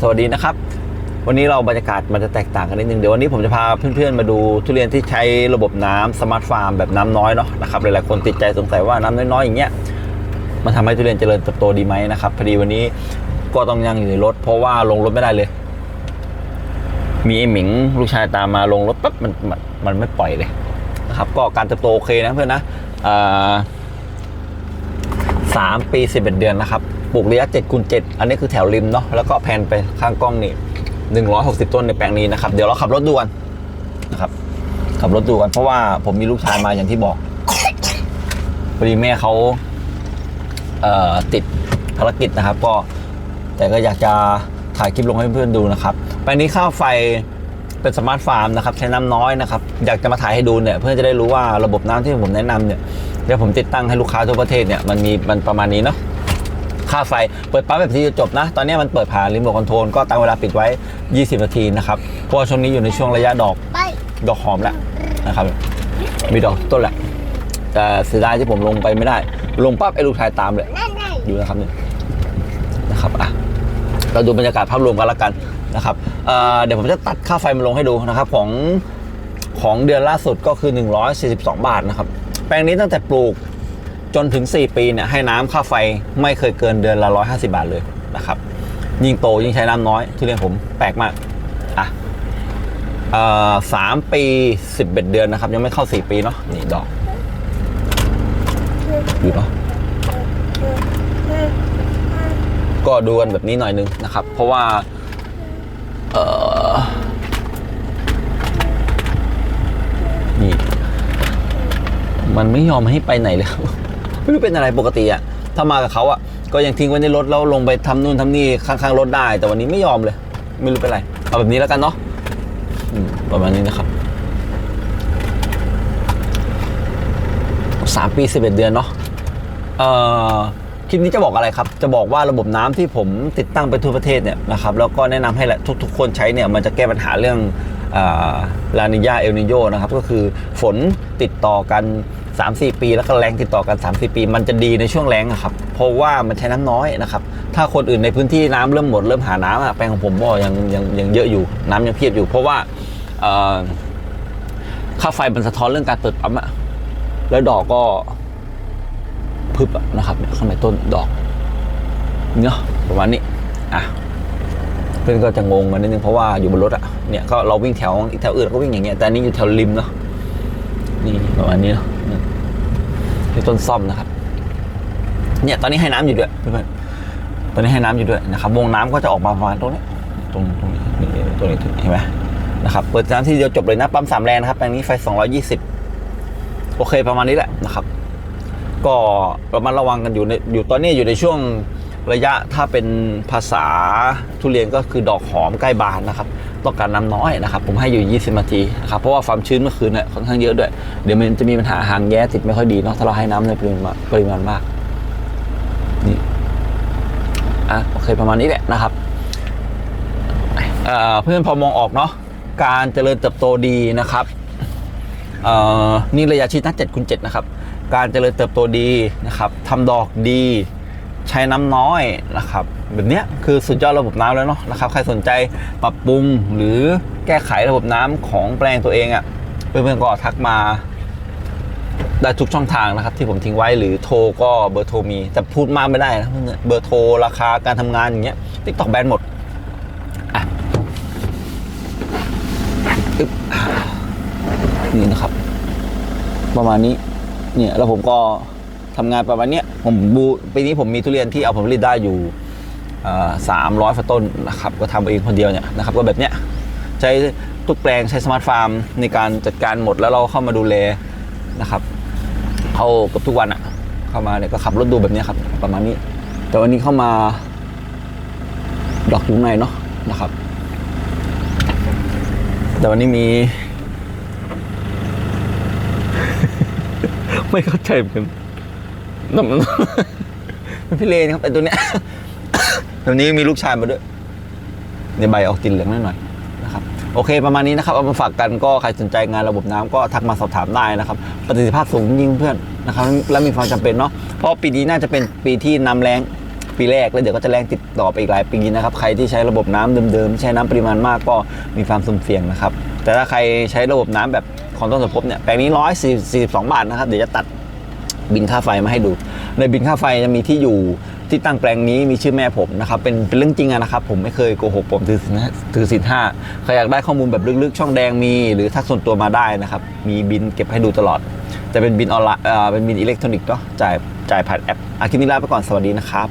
สวัสดีนะครับ วันนี้เราบรรยากาศมันจะแตกต่างกันนิดนึงเดี๋ยววันนี้ผมจะพาเพื่อนๆมาดูทุเรียนที่ใช้ระบบน้ำสมาร์ทฟาร์มแบบน้ำน้อยเนาะนะครับหลายๆคนติดใจสงสัยว่าน้ำน้อยๆอย่างเงี้ยมันทำให้ทุเรียนเจริญเติบโตดีไหมนะครับพอดีวันนี้ก็ต้องยังอยู่ในรถ เพราะว่าลงรถไม่ได้เลย มีไอ้หมิงลูกชายตามมาลงรถปั๊บมันมันมันไม่ปล่อยเลยนะครับ ก็การเติบโตโอเคนะเพื่อนนะสามปีสิบเอ็ดเดือนนะครับ ปลูกระยะเจ็ดคูณเจ็ดอันนี้คือแถวริมเนาะแล้วก็แพนไปข้างกล้องนี่หนึ่งร้อยหกสิบต้นในแปลงนี้นะครับ เดี๋ยวเราขับรถดูกันนะครับ ขับรถดูกันเพราะว่าผมมีลูกชายมาอย่างที่บอกพอดีแม่เขาเอ่อติดภารกิจนะครับ ก็แต่ก็อยากจะถ่ายคลิปลงให้เพื่อนๆดูนะครับแปลงนี้ค่าวไฟเป็นสมาร์ทฟาร์มนะครับใช้น้ำน้อยนะครับ อยากจะมาถ่ายให้ดูเนี่ยเพื่อจะได้รู้ว่าระบบน้ำที่ผมแนะนำเนี่ยเดี๋ยวผมติดตั้งให้ลูกค้าทั่วประเทศเนี่ยมันมีมันประมาณนี้เนาะ ค่าไฟ เปิดปั๊บแบบที่จะจบนะ ตอนนี้มันเปิดผ่านรีโมทคอนโทรลก็ตั้งเวลาปิดไว้ 20 นาทีนะครับ เพราะว่าช่วงนี้อยู่ในช่วงระยะดอกไปดอกหอมแล้วนะครับ มีดอกต้นแหละ แต่เสียดายที่ผมลงไปไม่ได้ ลงปั๊บไอ้ลูกชายตามเลยนั่นไงอยู่นะครับเนี่ยนะครับอะเราดูบรรยากาศภาพรวมกันละกันนะครับเอ่อเดี๋ยวผมจะตัดค่าไฟมาลงให้ดูนะครับของของเดือนล่าสุดก็คือ 142 บาทนะครับ แปลงนี้ตั้งแต่ปลูก จนถึง 4 ปีเนี่ยให้น้ำค่าไฟไม่เคยเกินเดือนละ 150 บาทเลยนะครับ ยิ่งโตยิ่งใช้น้ำน้อยทุเรียนผมแปลกมากอะเอ่อสามปี11เอ็ดเดือนนะครับ ยังไม่เข้า4ปีเนาะนี่ดอกอยู่เนาะก็ดูกันแบบนี้หน่อยนึงนะครับ เพราะว่าเออนี่ มันไม่ยอมให้ไปไหนเลย ไม่รู้เป็นอะไรปกติอะถ้ามากับเขาอะก็ยังทิ้งไว้ในรถแล้วลงไปทำนู่นทำนี่ข้างๆรถได้ แต่วันนี้ไม่ยอมเลย ไม่รู้เป็นไร เอาแบบนี้แล้วกันเนาะประมาณนี้นะครับสามปีสิบเอ็ดเดือนเนาะเอ่อคลิปนี้จะบอกอะไรครับ จะบอกว่าระบบน้ำที่ผมติดตั้งไปทั่วประเทศเนี่ยนะครับแล้วก็แนะนำให้ทุกๆ คนใช้เนี่ยมันจะแก้ปัญหาเรื่องลานิยาเอลนิโยนะครับ ก็คือฝนติดต่อกัน 3-4 ปีแล้วก็แรงติดต่อกัน 3-4 ปี มันจะดีในช่วงแรงอะครับ เพราะว่ามันใช้น้ำน้อยนะครับ ถ้าคนอื่นในพื้นที่น้ำเริ่มหมดเริ่มหาน้ำอะแปลงของผมก็ยังยังยังเยอะอยู่น้ำยังเพียบอยู่ เพราะว่าค่าไฟมันสะท้อนเรื่องการเปิดปั๊มอะแล้วดอกก็พึบอะนะครับเข้างในต้นดอกเนาะประมาณนี้อะเพื่อนก็จะงงกันนิดนึงเพราะว่าอยู่บนรถอะเนี่ยก็เราวิ่งแถวอีกแถวอื่นก็วิ่งอย่างเงี้ยแต่นนี้อยู่แถวริมเนาะนี่ประมาณนี้เนาะ ที่ต้นซ่อมนะครับ เนี่ยตอนนี้ให้น้ำอยู่ด้วยเพื่อนๆตอนนี้ให้น้ำอยู่ด้วยนะครับ วงน้ำก็จะออกมาประมาณตรงนี้ตรงตรงนี้ตรงนี้เห็นไหมนะครับเปิดน้ำที่เดียวจบเลยนะปั๊มสามแรงนะครับแปลงนี้ไฟ 220 โอเคประมาณนี้แหละนะครับ ก็ระมัดระวังกันอยู่ในอยู่ตอนนี้อยู่ในช่วง ระยะถ้าเป็นภาษาทุเรียนก็คือดอกหอมใกล้บานนะครับ ต้องการน้ำน้อยนะครับ ผมให้อยู่ 20 นาทีนะครับ เพราะว่าความชื้นเมื่อคืนเนี่ยค่อนข้างเยอะด้วย เดี๋ยวมันจะมีปัญหาหางแย้ติดไม่ค่อยดีเนาะถ้าเราให้น้ำในปริมาณปริมาณมาก นี่ อะโอเคประมาณนี้แหละนะครับเพื่อนพอมองออกเนาะ การเจริญเติบโตดีนะครับนี่ระยะชีดนะ7คูณ7นะครับ การเจริญเติบโตดีนะครับทำดอกดี ใช้น้ำน้อยนะครับแบบเนี้ยคือสุดยอดระบบน้ำแล้วเนาะนะครับใครสนใจปรับปรุงหรือแก้ไขระบบน้ำของแปลงตัวเองอะ่ะเพื่อนๆก็ทักมาได้ทุกช่องทางนะครับที่ผมทิ้งไว้หรือโทรก็เบอร์โทรมี แต่พูดมากไม่ได้นะเบอร์โทรราคาการทำงานอย่างเงี้ยติ๊กตอกแบนหมดอะนี่นะครับ ประมาณนี้เนี่ยแล้วผมก็ ทำงานประมาณเนี้ยผมบูปีนี้ผมมีทุเรียนที่เอาผลผลิตได้อยู่สามร้อยฝต้นนะครับก็ทำเองคนเดียวเนี่ยนะครับก็แบบเนี้ยใช้ทุกแปลงใช้สมาร์ทฟาร์มในการจัดการหมดแล้วเราเข้ามาดูแลนะครับเข้ากับทุกวันอะเข้ามาเนี่ยก็ขับรถดูแบบเนี้ยครับประมาณนี้ แต่วันนี้เข้ามาดอกอยู่ข้งในเนาะนะครับ แต่วันนี้มี ไม่เข้าใจเหมือนกัน นมพี่เลนครับไอตัวเนี้ยตอนนี้มีลูกชายมาด้วยในใบออกตินเหลืองหน่อยนะครับโอเคประมาณนี้นะครับเอามาฝากกันก็ใครสนใจงานระบบน้ำก็ทักมาสอบถามได้นะครับประสิทธิภาพสูงยิ่งเพื่อนนะครับและมีความจำเป็นเนาะเพราะปีนี้น่าจะเป็นปีที่น้ำแรงปีแรกแล้วเดี๋ยวก็จะแรงติดต่อไปอีกหลายปีนะครับใครที่ใช้ระบบน้ำเดิมๆใช้น้ำปริมาณมากก็มีความสุ่มเสี่ยงนะครับแต่ถ้าใครใช้ระบบน้ำแบบของต้นสมภพเนี่ยแปลงนี้ร้อยสี่สิบสองบาทนะครับเดี๋ยวจะตัด บินค่าไฟมาให้ดู ในบินค่าไฟจะมีที่อยู่ที่ตั้งแปลงนี้มีชื่อแม่ผมนะครับเป็นเป็นเรื่องจริงะนะครับ ผมไม่เคยโกหกผมถือศีลห้าถือศีลห้าใครอยากได้ข้อมูลแบบลึกๆ ช่องแดงมีหรือทักส่วนตัวมาได้นะครับ มีบินเก็บให้ดูตลอด จะเป็นบินออนไลน์เอ่อเป็นบินอิเล็กทรอนิกส์เนาะจ่ายจ่ายผ่านแอปอาคลิปนี้ลาไปก่อนสวัสดีนะครับ